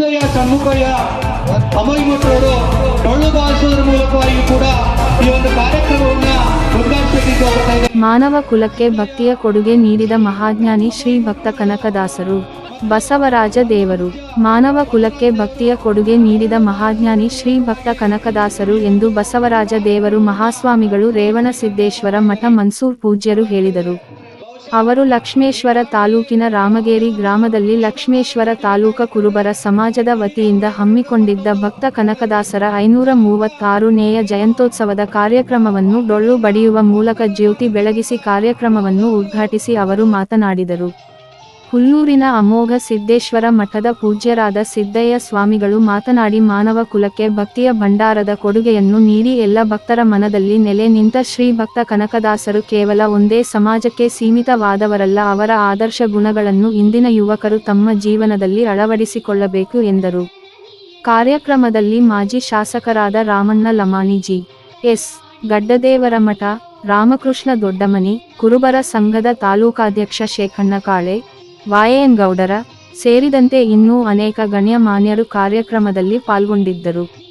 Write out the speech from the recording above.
ಸಿದ್ದಯ್ಯ ಅಮೈ ಮಕ್ಕಳು ಡೊಳ್ಳು ಬಾರಿಸುವುದರ ಮೂಲಕವಾಗಿ ಕೂಡ ಈ ಒಂದು ಕಾರ್ಯಕ್ರಮವನ್ನ ಮಾನವ ಕುಲಕ್ಕೆ ಭಕ್ತಿಯ ಕೊಡುಗೆ ನೀಡಿದ ಮಹಾಜ್ಞಾನಿ ಶ್ರೀ ಭಕ್ತ ಕನಕದಾಸರು, ಬಸವರಾಜ ದೇವರು, ಮಾನವ ಕುಲಕ್ಕೆ ಭಕ್ತಿಯ ಕೊಡುಗೆ ನೀಡಿದ ಮಹಾಜ್ಞಾನಿ ಶ್ರೀ ಭಕ್ತ ಕನಕದಾಸರು ಎಂದು ಬಸವರಾಜ ದೇವರು ಮಹಾಸ್ವಾಮಿಗಳು ರೇವಣಸಿದ್ದೇಶ್ವರ ಮಠ ಮನ್ಸೂರ್ ಪೂಜ್ಯರು ಹೇಳಿದರು. ಅವರು ಲಕ್ಷ್ಮೇಶ್ವರ ತಾಲೂಕಿನ ರಾಮಗೇರಿ ಗ್ರಾಮದಲ್ಲಿ ಲಕ್ಷ್ಮೇಶ್ವರ ತಾಲೂಕ ಕುರುಬರ ಸಮಾಜದ ವತಿಯಿಂದ ಹಮ್ಮಿಕೊಂಡಿದ್ದ ಭಕ್ತ ಕನಕದಾಸರ ಐನೂರ ಮೂವತ್ತಾರನೇಯ ಜಯಂತೋತ್ಸವದ ಕಾರ್ಯಕ್ರಮವನ್ನು ಡೊಳ್ಳು ಬಡಿಯುವ ಮೂಲಕ ಜ್ಯೋತಿ ಬೆಳಗಿಸಿ ಕಾರ್ಯಕ್ರಮವನ್ನು ಉದ್ಘಾಟಿಸಿ ಅವರು ಮಾತನಾಡಿದರು. ಹುಲ್ಲೂರಿನ ಅಮೋಘ ಸಿದ್ದೇಶ್ವರ ಮಠದ ಪೂಜ್ಯರಾದ ಸಿದ್ದಯ್ಯ ಸ್ವಾಮಿಗಳು ಮಾತನಾಡಿ ಮಾನವ ಕುಲಕ್ಕೆ ಭಕ್ತಿಯ ಭಂಡಾರದ ಕೊಡುಗೆಯನ್ನು ನೀಡಿ ಎಲ್ಲ ಭಕ್ತರ ಮನದಲ್ಲಿ ನೆಲೆ ನಿಂತ ಶ್ರೀ ಭಕ್ತ ಕನಕದಾಸರು ಕೇವಲ ಒಂದೇ ಸಮಾಜಕ್ಕೆ ಸೀಮಿತವಾದವರಲ್ಲ, ಅವರ ಆದರ್ಶ ಗುಣಗಳನ್ನು ಇಂದಿನ ಯುವಕರು ತಮ್ಮ ಜೀವನದಲ್ಲಿ ಅಳವಡಿಸಿಕೊಳ್ಳಬೇಕು ಎಂದರು. ಕಾರ್ಯಕ್ರಮದಲ್ಲಿ ಮಾಜಿ ಶಾಸಕರಾದ ರಾಮಣ್ಣ ಲಮಾಣಿಜಿ, ಎಸ್. ಗಡ್ಡದೇವರ ಮಠ ರಾಮಕೃಷ್ಣ ದೊಡ್ಡಮನಿ, ಕುರುಬರ ಸಂಘದ ತಾಲೂಕಾಧ್ಯಕ್ಷ ಶೇಖಣ್ಣ ಕಾಳೆ ವಾಯೇನ್ ಗೌಡರ ಸೇರಿದಂತೆ ಇನ್ನೂ ಅನೇಕ ಗಣ್ಯಮಾನ್ಯರು ಕಾರ್ಯಕ್ರಮದಲ್ಲಿ ಪಾಲ್ಗೊಂಡಿದ್ದರು.